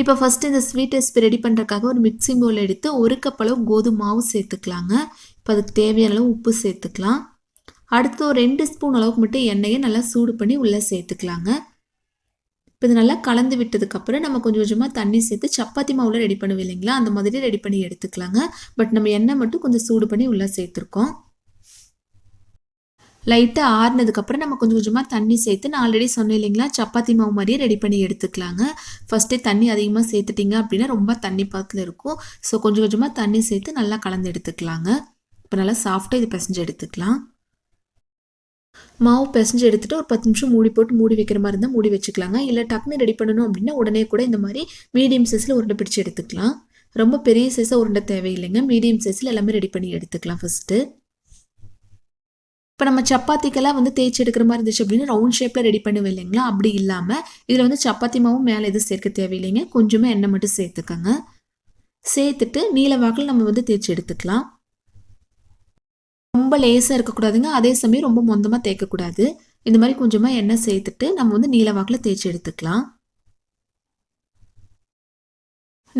இப்போ ஃபஸ்ட்டு இந்த sweet recipe ready பண்ணுறதுக்காக ஒரு மிக்சிங் பவுல் எடுத்து ஒரு கப் அளவு கோதுமை மாவு சேர்த்துக்கலாங்க. இப்போ அதுக்கு தேவையான அளவு உப்பு சேர்த்துக்கலாம். அடுத்து ஒரு ரெண்டு ஸ்பூன் அளவுக்கு மட்டும் எண்ணெயை நல்லா சூடு பண்ணி உள்ளே சேர்த்துக்கலாங்க. இப்போ இது நல்லா கலந்து விட்டதுக்கப்புறம் நம்ம கொஞ்சம் கொஞ்சமாக தண்ணி சேர்த்து சப்பாத்தி மாவில் ரெடி பண்ணுவோம் இல்லைங்களா? அந்த மாதிரி ரெடி பண்ணி எடுத்துக்கலாங்க. பட் நம்ம எண்ணெய் மட்டும் கொஞ்சம் சூடு பண்ணி உள்ளே சேர்த்துருக்கோம். லைட்டாக ஆறுனதுக்கப்புறம் நம்ம கொஞ்சம் கொஞ்சமாக தண்ணி சேர்த்து நான் ஆல்ரெடி சொன்னேன் இல்லைங்களா? சப்பாத்தி மாவு மாதிரியே ரெடி பண்ணி எடுத்துக்கலாங்க. ஃபஸ்ட்டே தண்ணி அதிகமாக சேர்த்துட்டிங்க அப்படின்னா ரொம்ப தண்ணி பக்கத்தில் இருக்கும். ஸோ கொஞ்சம் கொஞ்சமாக தண்ணி சேர்த்து நல்லா கலந்து எடுத்துக்கலாங்க. இப்போ நல்லா சாஃப்டாக இது பிசைஞ்சு எடுத்துக்கலாம். மாவு பிசைஞ்சு எடுத்துகிட்டு ஒரு பத்து நிமிஷம் மூடி போட்டு மூடி வைக்கிற மாதிரி இருந்தால் மூடி வச்சுக்கலாங்க. இல்லை டக்குன்னு ரெடி பண்ணணும் அப்படின்னா உடனே கூட இந்த மாதிரி மீடியம் சைஸில் உருண்டை பிடிச்சி எடுத்துக்கலாம். ரொம்ப பெரிய சைஸாக உருண்டை தேவையில்லைங்க. மீடியம் சைஸில் எல்லாமே ரெடி பண்ணி எடுத்துக்கலாம் ஃபஸ்ட்டு இப்போ நம்ம சப்பாத்திக்கெல்லாம் வந்து தேய்ச்சி எடுக்கிற மாதிரி இருந்துச்சு அப்படின்னா ரவுண்ட் ஷேப்பில் ரெடி பண்ணுவோம் இல்லைங்களா? அப்படி இல்லாமல் இதில் வந்து சப்பாத்தி மாவும் மேலே எதுவும் சேர்க்க தேவையில்லைங்க. கொஞ்சமாக எண்ணெய் மட்டும் சேர்த்துக்கோங்க. சேர்த்துட்டு நீல வாக்கில் நம்ம வந்து தேய்ச்சி எடுத்துக்கலாம். ரொம்ப லேசாக இருக்கக்கூடாதுங்க. அதே சமயம் ரொம்ப மொந்தமாக தேய்க்கக்கூடாது. இந்த மாதிரி கொஞ்சமாக எண்ணெய் சேர்த்துட்டு நம்ம வந்து நீல வாக்கில் தேய்ச்சி எடுத்துக்கலாம்.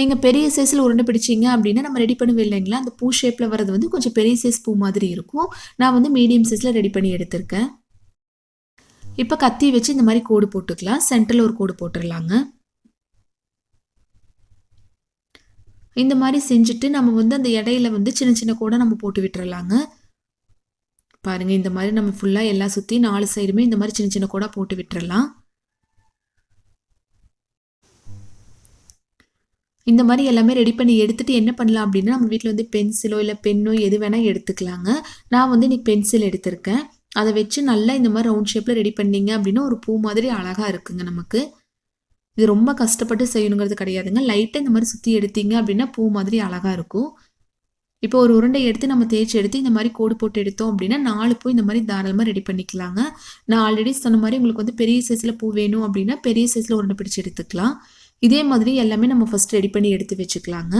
நீங்கள் பெரிய சைஸில் உருண்டை பிடிச்சிங்க அப்படின்னா நம்ம ரெடி பண்ணுவோம் இல்லைங்களா? அந்த பூ ஷேப்பில் வர்றது வந்து கொஞ்சம் பெரிய சைஸ் பூ மாதிரி இருக்கும். நான் வந்து மீடியம் சைஸில் ரெடி பண்ணி எடுத்திருக்கேன். இப்போ கத்தி வச்சு இந்த மாதிரி கோடு போட்டுக்கலாம். சென்டரில் ஒரு கோடு போட்டுடலாங்க. இந்த மாதிரி செஞ்சுட்டு நம்ம வந்து அந்த இடையில வந்து சின்ன சின்ன கோடை நம்ம போட்டு விட்டுறலாங்க. பாருங்கள் இந்த மாதிரி நம்ம ஃபுல்லாக எல்லாம் சுற்றி நாலு சைடுமே இந்த மாதிரி சின்ன சின்ன கோடாக போட்டு விட்டுறலாம். இந்த மாதிரி எல்லாமே ரெடி பண்ணி எடுத்துகிட்டு என்ன பண்ணலாம் அப்படின்னா நம்ம வீட்டில் வந்து பென்சிலோ இல்லை பென்னோ எது வேணால் எடுத்துக்கலாங்க. நான் வந்து இன்றைக்கி பென்சில் எடுத்திருக்கேன். அதை வச்சு நல்லா இந்த மாதிரி ரவுண்ட் ஷேப்பில் ரெடி பண்ணிங்க அப்படின்னா ஒரு பூ மாதிரி அழகாக இருக்குங்க நமக்கு. இது ரொம்ப கஷ்டப்பட்டு செய்யணுங்கிறது கிடையாதுங்க. லைட்டாக இந்த மாதிரி சுற்றி எடுத்தீங்க அப்படின்னா பூ மாதிரி அழகாக இருக்கும். இப்போ ஒரு உருண்டை எடுத்து நம்ம தேய்ச்சி எடுத்து இந்த மாதிரி கோடு போட்டு எடுத்தோம் அப்படின்னா நாலு பூ இந்த மாதிரி தாராளமாக ரெடி பண்ணிக்கலாங்க. நான் ஆல்ரெடி சொன்ன மாதிரி உங்களுக்கு வந்து பெரிய சைஸில் பூ வேணும் அப்படின்னா பெரிய சைஸில் உருண்டை பிடிச்சி எடுத்துக்கலாம். இதே மாதிரி எல்லாமே நம்ம ஃபஸ்ட் ரெடி பண்ணி எடுத்து வச்சுக்கலாங்க.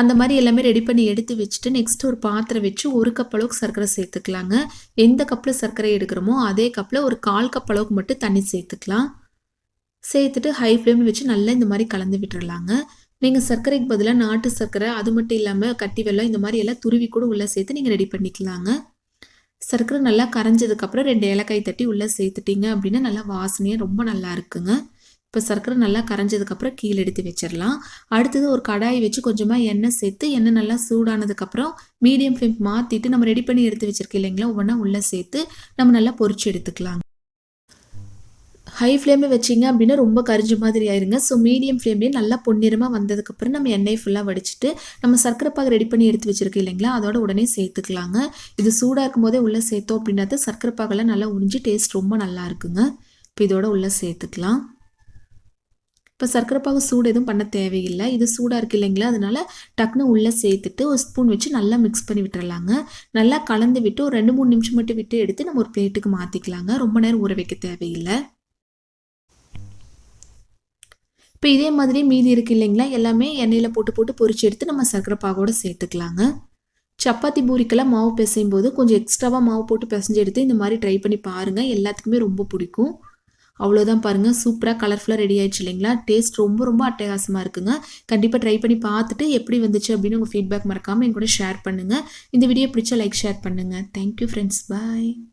அந்த மாதிரி எல்லாமே ரெடி பண்ணி எடுத்து வச்சுட்டு நெக்ஸ்ட் ஒரு பாத்திரம் வச்சு ஒரு கப் அளவுக்கு சர்க்கரை சேர்த்துக்கலாங்க. எந்த கப்பில் சர்க்கரை எடுக்கிறோமோ அதே கப்பில் ஒரு கால் கப் அளவுக்கு மட்டும் தண்ணி சேர்த்துக்கலாம். சேர்த்துட்டு ஹை ஃப்ளேமில் வச்சு நல்லா இந்த மாதிரி கலந்து விட்டுறலாங்க. நீங்கள் சர்க்கரைக்கு பதிலாக நாட்டு சர்க்கரை அது மட்டும் இல்லாமல் கட்டி வெள்ளம் இந்த மாதிரி எல்லாம் துருவி கூட உள்ளே சேர்த்து நீங்கள் ரெடி பண்ணிக்கலாங்க. சர்க்கரை நல்லா கரைஞ்சதுக்கப்புறம் ரெண்டு ஏலக்காய் தட்டி உள்ளே சேர்த்துட்டிங்க அப்படின்னா நல்லா வாசனையாக ரொம்ப நல்லா இருக்குங்க. இப்போ சர்க்கரை நல்லா கரைஞ்சதுக்கப்புறம் கீழே எடுத்து வச்சிடலாம். அடுத்தது ஒரு கடாய் வச்சு கொஞ்சமாக எண்ணெய் சேர்த்து எண்ணெய் நல்லா சூடானதுக்கப்புறம் மீடியம் ஃப்ளேம் மாற்றிட்டு நம்ம ரெடி பண்ணி எடுத்து வச்சிருக்கோம் இல்லைங்களா ஒவ்வொன்றா உள்ளே சேர்த்து நம்ம நல்லா பொறிச்சு எடுத்துக்கலாம். ஹை ஃப்ளேமில் வச்சிங்க அப்படின்னா ரொம்ப கரிஞ்ச மாதிரி ஆயிருங்க. ஸோ மீடியம் ஃப்ளேம்லேயே நல்லா பொன்னிறமாக வந்ததுக்கப்புறம் நம்ம எண்ணெய் ஃபுல்லாக வடிச்சிட்டு நம்ம சர்க்கரை பாகு ரெடி பண்ணி எடுத்து வச்சுருக்கோம் இல்லைங்களா அதோட உடனே சேர்த்துக்கலாங்க. இது சூடாக இருக்கும் போதே உள்ளே சேர்த்தோம் அப்படின்னா சர்க்கரை பாகெல்லாம் நல்லா உறிஞ்சி டேஸ்ட் ரொம்ப நல்லா இருக்குங்க. இப்போ இதோட உள்ளே சேர்த்துக்கலாம். இப்போ சர்க்கரை பாகு சூடு எதுவும் பண்ண தேவையில்லை. இது சூடாக இருக்குது இல்லைங்களா? அதனால் டக்குன்னு உள்ளே சேர்த்துட்டு ஒரு ஸ்பூன் வச்சு நல்லா மிக்ஸ் பண்ணி விட்டுறலாங்க. நல்லா கலந்து விட்டு ஒரு ரெண்டு மூணு நிமிஷம் மட்டும் விட்டு எடுத்து நம்ம ஒரு பிளேட்டுக்கு மாற்றிக்கலாங்க ரொம்ப நேரம் ஊற வைக்க தேவையில்லை. இப்போ இதே மாதிரி மீதி இருக்குது இல்லைங்களா? எல்லாமே எண்ணெயில் போட்டு போட்டு பொறிச்சு எடுத்து நம்ம சர்க்கரை பாகோடு சேர்த்துக்கலாங்க. சப்பாத்தி பூரிக்கெல்லாம் மாவு பிசையும் போது கொஞ்சம் எக்ஸ்ட்ராவாக மாவு போட்டு பிசைஞ்சு எடுத்து இந்த மாதிரி ட்ரை பண்ணி பாருங்கள் எல்லாத்துக்குமே ரொம்ப பிடிக்கும். அவ்வளோதான் பாருங்கள் சூப்பராக கலர்ஃபுல்லாக ரெடி ஆயிடுச்சு இல்லைங்களா? டேஸ்ட் ரொம்ப ரொம்ப அட்டகாசமாக இருக்குங்க. கண்டிப்பாக ட்ரை பண்ணி பார்த்துட்டு எப்படி வந்துச்சு அப்படின்னு உங்கள் ஃபீட்பேக் மறக்காமல் என் கூட ஷேர் பண்ணுங்கள் இந்த வீடியோ பிடிச்சா லைக் ஷேர் பண்ணுங்கள் தேங்க்யூ ஃப்ரெண்ட்ஸ் பாய்